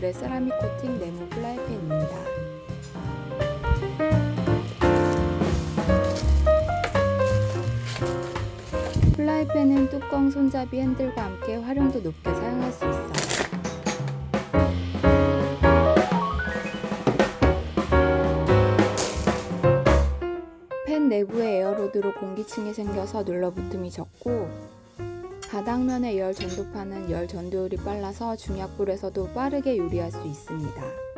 보호그레 세라믹 코팅 네모 플라이팬입니다. 플라이팬은 뚜껑, 손잡이, 핸들과 함께 활용도 높게 사용할 수 있어요. 팬 내부에 에어로드로 공기층이 생겨서 눌러붙음이 적고 바닥면의 열 전도판은 열 전도율이 빨라서 중약불에서도 빠르게 요리할 수 있습니다.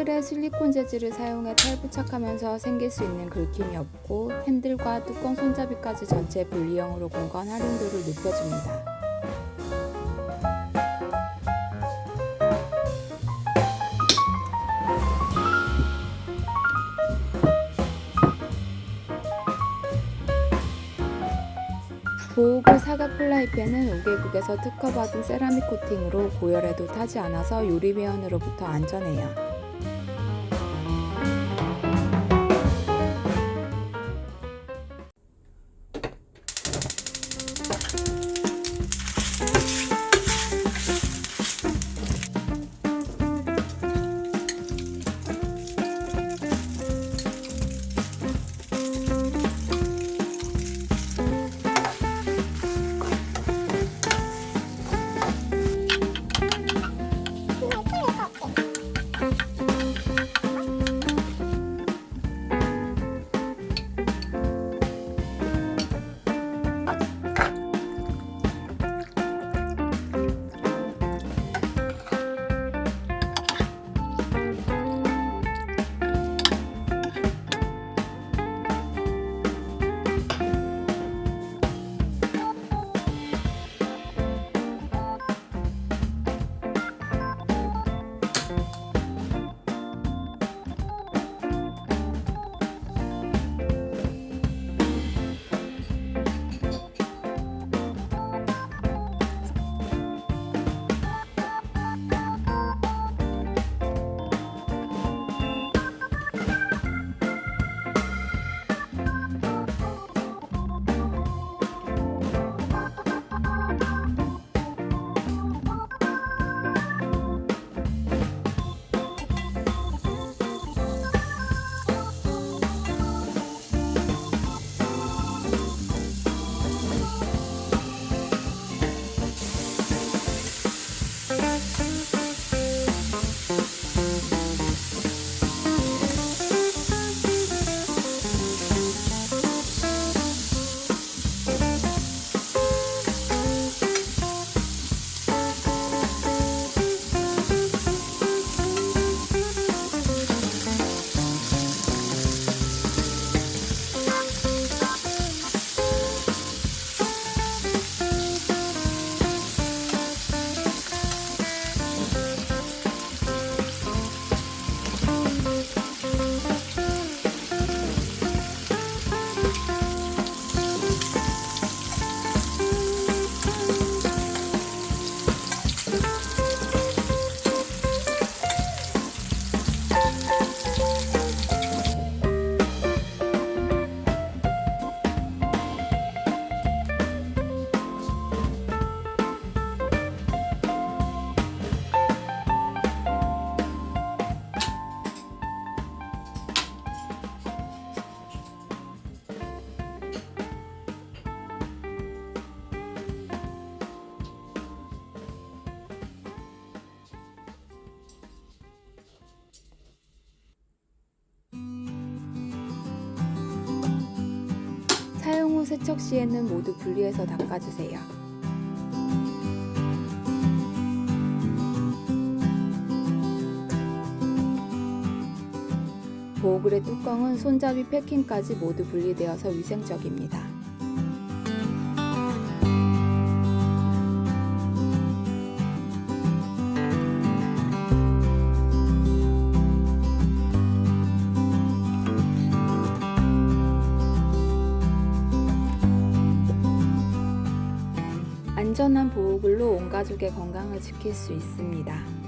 핸들에 실리콘 재질을 사용해 탈부착하면서 생길 수 있는 긁힘이 없고 핸들과 뚜껑 손잡이까지 전체 분리형으로 공간 활용도를 높여줍니다. 보호글 사각 플라이팬은 5개국에서 특허받은 세라믹 코팅으로 고열에도 타지 않아서 요리 미원으로부터 안전해요. 후 세척 시에는 모두 분리해서 닦아주세요. 보호글의 뚜껑은 손잡이 패킹까지 모두 분리되어서 위생적입니다. 안전한 보호글로 온 가족의 건강을 지킬 수 있습니다.